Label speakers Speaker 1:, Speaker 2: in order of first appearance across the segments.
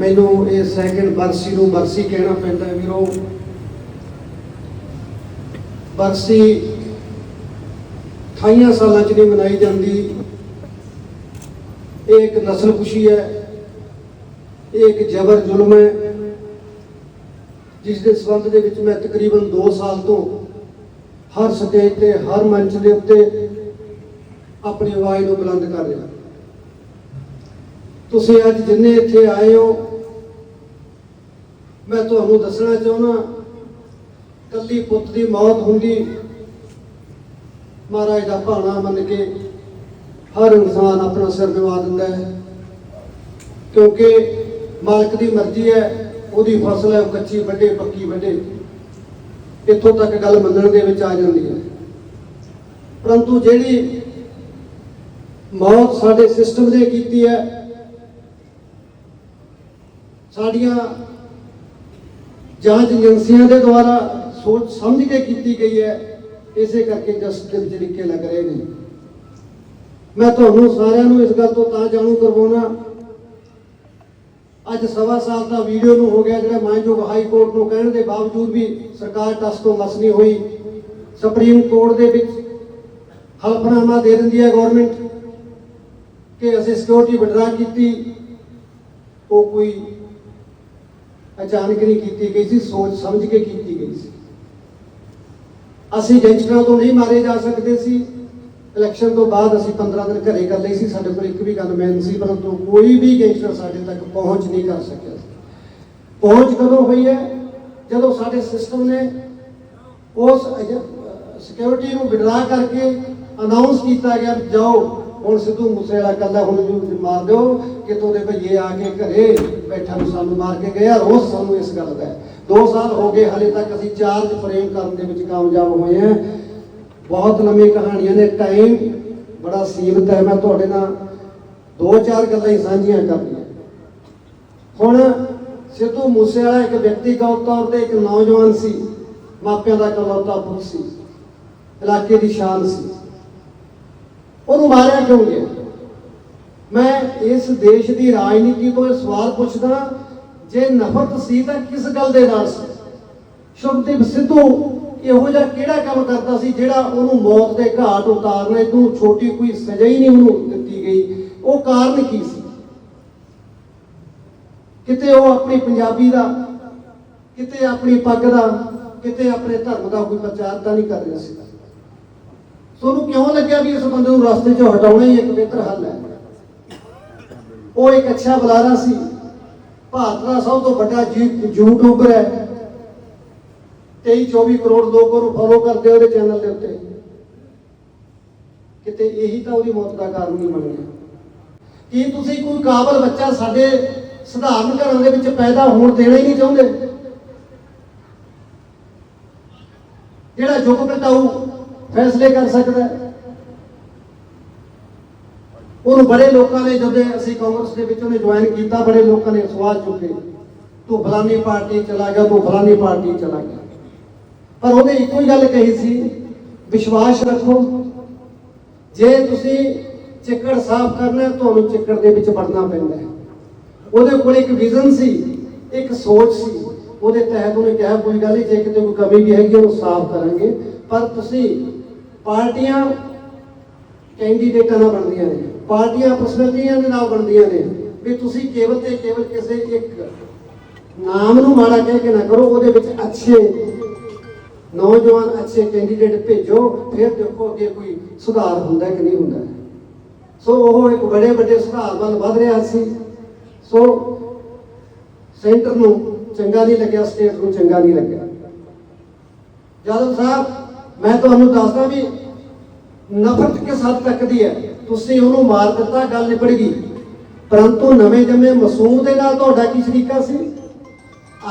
Speaker 1: ਮੈਨੂੰ ਇਹ ਸੈਕਿੰਡ ਬਰਸੀ ਨੂੰ ਬਰਸੀ ਕਹਿਣਾ ਪੈਂਦਾ ਵੀਰੋ। ਬਰਸੀ 28 ਸਾਲਾਂ ਚ ਨਹੀਂ ਮਨਾਈ ਜਾਂਦੀ। ਇਹ ਇੱਕ ਨਸਲ ਖੁਸ਼ੀ ਹੈ। ਇਹ ਇੱਕ ਜਬਰ ਜ਼ੁਲਮ ਹੈ। ਜਿਸ ਦੇ ਸੰਬੰਧ ਦੇ ਵਿੱਚ ਮੈਂ ਤਕਰੀਬਨ 2 ਸਾਲ ਤੋਂ ਹਰ ਸਟੇਜ ਤੇ, ਹਰ ਮੰਚ ਦੇ ਉੱਤੇ ਆਪਣੀ ਆਵਾਜ਼ ਨੂੰ ਬੁਲੰਦ ਕਰ ਰਿਹਾ। ਤੁਸੀਂ ਅੱਜ ਜਿੰਨੇ ਇੱਥੇ ਆਏ ਹੋ ਮੈਂ ਤੁਹਾਨੂੰ ਦੱਸਣਾ ਚਾਹੁੰਦਾ ਕੱਲੀ ਪੁੱਤ ਦੀ ਮੌਤ ਹੁੰਦੀ ਮਹਾਰਾਜ ਦਾ ਭਾਣਾ ਮੰਨ ਕੇ ਹਰ ਇਨਸਾਨ ਆਪਣਾ ਸਿਰ ਨਿਵਾ ਦਿੰਦਾ ਹੈ। ਕਿਉਂਕਿ ਮਾਲਕ ਦੀ ਮਰਜ਼ੀ ਹੈ, ਉਹਦੀ ਫਸਲ ਹੈ, ਉਹ ਕੱਚੀ ਵੱਡੇ ਪੱਕੀ ਵੱਡੇ ਇੱਥੋਂ ਤੱਕ ਗੱਲ ਮੰਨਣ ਦੇ ਵਿੱਚ ਆ ਜਾਂਦੀ ਹੈ। ਪਰੰਤੂ ਜਿਹੜੀ ਮੌਤ ਸਾਡੇ ਸਿਸਟਮ ਨੇ ਕੀਤੀ ਹੈ, ਸਾਡੀਆਂ ਜਾਂਚ ਏਜੰਸੀਆਂ ਦੇ ਦੁਆਰਾ ਸੋਚ ਸਮਝ ਕੇ ਕੀਤੀ ਗਈ ਹੈ। ਇਸੇ ਕਰਕੇ ਜਸਟਿਸ ਦੇ ਵਿੱਚ ਲਿਖੇ ਲੱਗ ਰਹੇ ਨੇ। ਮੈਂ ਤੁਹਾਨੂੰ ਸਾਰਿਆਂ ਨੂੰ ਇਸ ਗੱਲ ਤੋਂ ਤਾਂ ਜਾਣੂ ਕਰਵਾਉਣਾ, ਅੱਜ ਸਵਾ ਸਾਲ ਦਾ ਵੀਡੀਓ ਨੂੰ ਹੋ ਗਿਆ ਜਿਹੜਾ ਮਾਨਯੋਗ ਹਾਈ ਕੋਰਟ ਨੂੰ ਕਹਿਣ ਦੇ ਬਾਵਜੂਦ ਵੀ ਸਰਕਾਰ ਟਸ ਤੋਂ ਮਸ ਨਹੀਂ ਹੋਈ। ਸੁਪਰੀਮ ਕੋਰਟ ਦੇ ਵਿੱਚ ਹਲਫਨਾਮਾ ਦੇ ਦਿੰਦੀ ਹੈ ਗਵਰਨਮੈਂਟ ਕਿ ਅਸੀਂ ਸਿਕਿਉਰਿਟੀ ਵਿਡਰਾ ਕੀਤੀ। ਉਹ ਕੋਈ ਅਚਾਨਕ ਨਹੀਂ ਕੀਤੀ ਗਈ ਸੀ, ਸੋਚ ਸਮਝ ਕੇ ਕੀਤੀ ਗਈ ਸੀ। ਅਸੀਂ ਗੈਂਗਸਟਰਾਂ ਤੋਂ ਨਹੀਂ ਮਾਰੇ ਜਾ ਸਕਦੇ ਸੀ। ਇਲੈਕਸ਼ਨ ਤੋਂ ਬਾਅਦ ਅਸੀਂ 15 ਦਿਨ ਘਰੇ ਕਰ ਲਈ ਸੀ, ਸਾਡੇ ਕੋਲ ਇੱਕ ਵੀ ਗਨਮੈਨ ਸੀ, ਪਰੰਤੂ ਕੋਈ ਵੀ ਗੈਂਗਸਟਰ ਸਾਡੇ ਤੱਕ ਪਹੁੰਚ ਨਹੀਂ ਕਰ ਸਕਿਆ ਸੀ। ਪਹੁੰਚ ਕਦੋਂ ਹੋਈ ਹੈ? ਜਦੋਂ ਸਾਡੇ ਸਿਸਟਮ ਨੇ ਉਸ ਸਿਕਿਉਰਿਟੀ ਨੂੰ ਵਿਡਰਾ ਕਰਕੇ ਅਨਾਉਂਸ ਕੀਤਾ ਗਿਆ ਵੀ ਜਾਓ ਹੁਣ ਸਿੱਧੂ ਮੂਸੇਵਾਲਾ ਕੱਲਾ ਹੁਣ ਨੂੰ ਮਾਰ ਦਿਓ ਕਿ ਤੁਹਾਡੇ ਭਈਏ ਆ ਕੇ ਘਰੇ ਬੈਠਾ ਨੂੰ ਸਾਨੂੰ ਮਾਰ ਕੇ ਗਿਆ, ਰੋਜ਼ ਸਾਨੂੰ ਇਸ ਗੱਲ ਦਾ 2 ਸਾਲ ਹੋ ਗਏ, ਹਲੇ ਤੱਕ ਅਸੀਂ ਚਾਰਜ ਫਰੇਮ ਕਰਨ ਦੇ ਵਿੱਚ ਕਾਮਯਾਬ ਹੋਏ ਹਾਂ। ਬਹੁਤ ਲੰਮੀ ਕਹਾਣੀਆਂ ਨੇ ਟਾਈਮ ਬੜਾ ਸੀਮਤ ਹੈ, ਮੈਂ ਤੁਹਾਡੇ ਨਾਲ ਦੋ ਚਾਰ ਗੱਲਾਂ ਹੀ ਸਾਂਝੀਆਂ ਕਰਨੀਆਂ। ਹੁਣ ਸਿੱਧੂ ਮੂਸੇਵਾਲਾ ਇੱਕ ਵਿਅਕਤੀਗਤ ਤੌਰ ਤੇ ਇੱਕ ਨੌਜਵਾਨ ਸੀ, ਮਾਪਿਆਂ ਦਾ ਇਕਲੌਤਾ ਪੁੱਤ ਸੀ, ਇਲਾਕੇ ਦੀ ਸ਼ਾਨ ਸੀ। ਉਹਨੂੰ ਮਾਰਿਆ ਕਿਉਂ ਗਿਆ? ਮੈਂ ਇਸ ਦੇਸ਼ ਦੀ ਰਾਜਨੀਤੀ ਤੋਂ ਇਹ ਸਵਾਲ ਪੁੱਛਦਾ ਜੇ ਨਫ਼ਰਤ ਸੀ ਤਾਂ ਕਿਸ ਗੱਲ ਦੇ ਨਾਲ ਸੀ? ਸ਼ੁਭਦੀਪ ਸਿੱਧੂ ਇਹੋ ਜਿਹਾ ਕਿਹੜਾ ਕੰਮ ਕਰਦਾ ਸੀ ਜਿਹੜਾ ਉਹਨੂੰ ਮੌਤ ਦੇ ਘਾਟ ਉਤਾਰਨੇ ਤੋਂ ਛੋਟੀ ਕੋਈ ਸਜ਼ਾ ਹੀ ਨਹੀਂ ਉਹਨੂੰ ਦਿੱਤੀ ਗਈ? ਉਹ ਕਾਰਨ ਕੀ ਸੀ? ਕਿਤੇ ਉਹ ਆਪਣੀ ਪੰਜਾਬੀ ਦਾ, ਕਿਤੇ ਆਪਣੀ ਪੱਗ ਦਾ, ਕਿਤੇ ਆਪਣੇ ਧਰਮ ਦਾ ਕੋਈ ਪ੍ਰਚਾਰ ਤਾਂ ਨਹੀਂ ਕਰ ਰਿਹਾ ਸੀ। ਤੁਹਾਨੂੰ ਕਿਉਂ ਲੱਗਿਆ ਵੀ ਇਸ ਬੰਦੇ ਨੂੰ ਰਸਤੇ 'ਚੋਂ ਹਟਾਉਣਾ ਹੀ ਇੱਕ ਬਿਹਤਰ ਹੱਲ ਹੈ? ਉਹ ਇੱਕ ਅੱਛਾ ਬੁਲਾਰਾ ਸੀ। ਭਾਰਤ ਦਾ ਸਭ ਤੋਂ ਵੱਡਾ ਯੂਟਿਊਬਰ ਹੈ। 23 24 ਕਰੋੜ ਲੋਕ ਉਹਨੂੰ ਫੋਲੋ ਕਰਦੇ ਉਹਦੇ ਚੈਨਲ ਦੇ ਉੱਤੇ। ਕਿਤੇ ਇਹੀ ਤਾਂ ਉਹਦੀ ਮੌਤ ਦਾ ਕਾਰਨ ਨਹੀਂ ਬਣ ਗਿਆ। ਕੀ ਤੁਸੀਂ ਕੋਈ ਕਾਬਲ ਬੱਚਾ ਸਾਡੇ ਸਧਾਰਨ ਘਰਾਂ ਦੇ ਵਿੱਚ ਪੈਦਾ ਹੋਣ ਦੇਣਾ ਹੀ ਨਹੀਂ ਚਾਹੁੰਦੇ? ਜਿਹੜਾ ਯੁੱਗ ਘਟਾਊ ਫੈਸਲੇ ਕਰ ਸਕਦਾ ਹੈ। ਉਹਨੂੰ ਬੜੇ ਲੋਕਾਂ ਨੇ, ਜਦੋਂ ਅਸੀਂ ਕਾਂਗਰਸ ਦੇ ਵਿੱਚ ਉਹਨੇ ਜੁਆਇਨ ਕੀਤਾ, ਬੜੇ ਲੋਕਾਂ ਨੇ ਸਵਾਲ ਚੁੱਕੇ। ਤੂੰ ਫਲਾਨੀ ਪਾਰਟੀ ਚਲਾ ਗਿਆ, ਤੂੰ ਫਲਾਨੀ ਪਾਰਟੀ ਚਲਾ ਗਿਆ। ਪਰ ਉਹਨੇ ਇੱਕੋ ਹੀ ਗੱਲ ਕਹੀ ਸੀ, ਵਿਸ਼ਵਾਸ ਰੱਖੋ। ਜੇ ਤੁਸੀਂ ਚਿੱਕੜ ਸਾਫ਼ ਕਰਨਾ ਤੁਹਾਨੂੰ ਚਿੱਕੜ ਦੇ ਵਿੱਚ ਵੜਨਾ ਪੈਂਦਾ ਹੈ। ਉਹਦੇ ਕੋਲ ਇੱਕ ਵਿਜ਼ਨ ਸੀ, ਇੱਕ ਸੋਚ ਸੀ। ਉਹਦੇ ਤਹਿਤ ਉਹਨੇ ਕਿਹਾ, ਕੋਈ ਗੱਲ ਨਹੀਂ, ਜੇ ਕਿਤੇ ਕੋਈ ਕਮੀ ਵੀ ਹੈਗੀ, ਉਹਨੂੰ ਸਾਫ਼ ਕਰਾਂਗੇ। ਪਰ ਤੁਸੀਂ ਪਾਰਟੀਆਂ ਕੈਂਡੀਡੇਟਾਂ ਨਾਲ ਬਣਦੀਆਂ ਨੇ, ਪਾਰਟੀਆਂ ਪਰਸਨੈਲਿਟੀਆਂ ਦੇ ਨਾਲ ਬਣਦੀਆਂ ਨੇ, ਵੀ ਤੁਸੀਂ ਕੇਵਲ ਤੇ ਕੇਵਲ ਕਿਸੇ ਇੱਕ ਨਾਮ ਨੂੰ ਮਾੜਾ ਕਹਿ ਕੇ ਨਾ ਕਰੋ, ਉਹਦੇ ਵਿੱਚ ਅੱਛੇ ਨੌਜਵਾਨ ਅੱਛੇ ਕੈਂਡੀਡੇਟ ਭੇਜੋ, ਫਿਰ ਦੇਖੋ ਅੱਗੇ ਕੋਈ ਸੁਧਾਰ ਹੁੰਦਾ ਕਿ ਨਹੀਂ ਹੁੰਦਾ। ਸੋ ਉਹ ਇੱਕ ਬੜੇ ਵੱਡੇ ਸੁਧਾਰ ਵੱਲ ਵਧ ਰਿਹਾ ਸੀ। ਸੋ ਸੈਂਟਰ ਨੂੰ ਚੰਗਾ ਨਹੀਂ ਲੱਗਿਆ, ਸਟੇਟ ਨੂੰ ਚੰਗਾ ਨਹੀਂ ਲੱਗਿਆ। ਜਾਦਵ ਸਾਹਿਬ, ਮੈਂ ਤੁਹਾਨੂੰ ਦੱਸਦਾ ਵੀ ਨਫ਼ਰਤ ਕਿਸ ਹੱਦ ਤੱਕ ਦੀ ਹੈ? ਤੁਸੀਂ ਉਹਨੂੰ ਮਾਰ ਦਿੱਤਾ, ਗੱਲ ਨਿਬੜ ਗਈ। ਪਰੰਤੂ ਨਵੇਂ ਜੰਮੇ ਮਾਸੂਮ ਦੇ ਨਾਲ ਤੁਹਾਡਾ ਕੀ ਸ਼ਰੀਕਾ ਸੀ?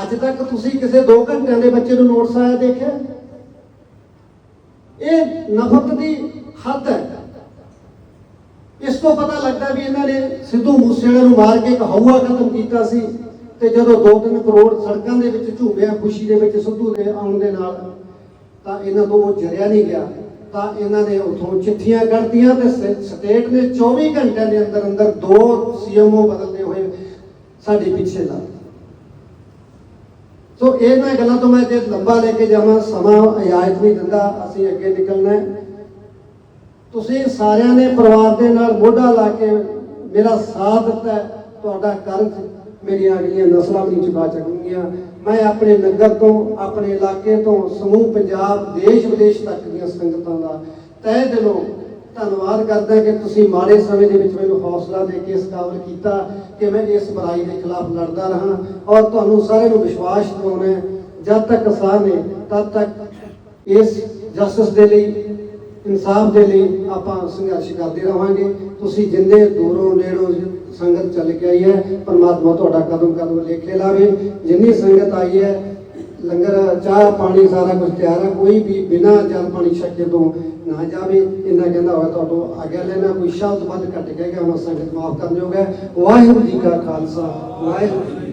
Speaker 1: ਅੱਜ ਤੱਕ ਤੁਸੀਂ ਕਿਸੇ 2 ਘੰਟਿਆਂ ਦੇ ਬੱਚੇ ਨੂੰ ਨੋਟਸ ਆਇਆ ਦੇਖਿਆ? ਇਹ ਨਫ਼ਰਤ ਦੀ ਹੱਦ ਹੈ। ਇਸ ਤੋਂ ਪਤਾ ਲੱਗਦਾ ਵੀ ਇਹਨਾਂ ਨੇ ਸਿੱਧੂ ਮੂਸੇਵਾਲੇ ਨੂੰ ਮਾਰ ਕੇ ਇੱਕ ਹਊਆ ਖਤਮ ਕੀਤਾ ਸੀ ਤੇ ਜਦੋਂ 2-3 ਕਰੋੜ ਸੜਕਾਂ ਦੇ ਵਿੱਚ ਝੂਮਿਆ ਖੁਸ਼ੀ ਦੇ ਵਿੱਚ ਸਿੱਧੂ ਦੇ ਆਉਣ ਦੇ ਨਾਲ ਤਾਂ ਇਹਨਾਂ ਤੋਂ ਉਹ ਜਰਿਆ ਨਹੀਂ ਗਿਆ। ਤਾਂ ਇਹਨਾਂ ਨੇ ਉਥੋਂ ਚਿੱਠੀਆਂ ਕੱਢਤੀਆਂ ਤੇ ਸ- ਸਟੇਟ ਨੇ 24 ਘੰਟਿਆਂ ਦੇ ਅੰਦਰ ਅੰਦਰ ਦੋ ਸੀਐਮਓ ਬਦਲਦੇ ਹੋਏ ਸਾਡੇ ਪਿੱਛੇ ਲਾ ਸੋ ਇਹਨਾਂ ਗੱਲਾਂ ਤੋਂ ਮੈਂ ਜੇ ਲੰਬਾ ਲੈ ਕੇ ਜਾਵਾਂ, ਸਮਾਂ ਇਜਾਜ਼ਤ ਨਹੀਂ ਦਿੰਦਾ, ਅਸੀਂ ਅੱਗੇ ਨਿਕਲਣਾ ਹੈ। ਤੁਸੀਂ ਸਾਰਿਆਂ ਨੇ ਪਰਿਵਾਰ ਦੇ ਨਾਲ ਮੋਢਾ ਲਾ ਕੇ ਮੇਰਾ ਸਾਥ ਦਿੱਤਾ ਤੁਹਾਡਾ ਕਰਜ਼ ਮੇਰੀਆਂ ਅਗਲੀਆਂ ਨਸਲਾਂ ਵੀ ਚੁਕਾ ਸਕਣਗੀਆਂ ਮੈਂ ਆਪਣੇ ਨਗਰ ਤੋਂ, ਆਪਣੇ ਇਲਾਕੇ ਤੋਂ, ਸਮੂਹ ਪੰਜਾਬ, ਦੇਸ਼ ਵਿਦੇਸ਼ ਤੱਕ ਦੀਆਂ ਸੰਗਤਾਂ ਦਾ ਤਹਿ ਦਿਲੋਂ ਧੰਨਵਾਦ ਕਰਦਾ ਕਿ ਤੁਸੀਂ ਮਾੜੇ ਸਮੇਂ ਦੇ ਵਿੱਚ ਮੈਨੂੰ ਹੌਸਲਾ ਦੇ ਕੇ ਇਸ ਕਾਬਲ ਕੀਤਾ ਕਿ ਮੈਂ ਇਸ ਬੁਰਾਈ ਦੇ ਖਿਲਾਫ ਲੜਦਾ ਰਹਾ ਔਰ ਤੁਹਾਨੂੰ ਸਾਰਿਆਂ ਨੂੰ ਵਿਸ਼ਵਾਸ ਦਿਵਾਉਣਾ ਜਦ ਤੱਕ ਕਿਸਾਨ ਨੇ, ਤਦ ਤੱਕ ਇਸ ਜਸਟਿਸ ਦੇ ਲਈ ਇਨਸਾਫ ਦੇ ਲਈ ਆਪਾਂ ਸੰਘਰਸ਼ ਕਰਦੇ ਰਹਾਂਗੇ ਤੁਸੀਂ ਜਿੰਨੇ ਦੂਰੋਂ ਨੇੜੋਂ ਸੰਗਤ ਚੱਲ ਕੇ ਆਈ ਹੈ, ਪਰਮਾਤਮਾ ਤੁਹਾਡਾ ਕਦਮ ਕਦਮ ਲੇਖੇ ਲਾਵੇ। ਜਿੰਨੀ ਸੰਗਤ ਆਈ ਹੈ, ਲੰਗਰ, ਚਾਹ ਪਾਣੀ ਸਾਰਾ ਕੁਝ ਤਿਆਰ ਹੈ ਕੋਈ ਵੀ ਬਿਨਾਂ ਜਲ ਪਾਣੀ ਛਕੇ ਤੋਂ ਨਾ ਜਾਵੇ। ਇੰਨਾ ਕਹਿੰਦਾ ਹੋਇਆ ਤੁਹਾਨੂੰ ਆਗਿਆ ਲੈਣਾ, ਕੋਈ ਸ਼ਬਦ ਵੱਧ ਘੱਟ ਕਹਿ ਗਿਆ ਹੁਣ ਸੰਗਤ ਮਾਫ ਕਰਨ ਜੋਗਾ ਵਾਹਿਗੁਰੂ ਜੀ ਕਾ ਖਾਲਸਾ, ਵਾਹਿਗੁਰੂ ਜੀ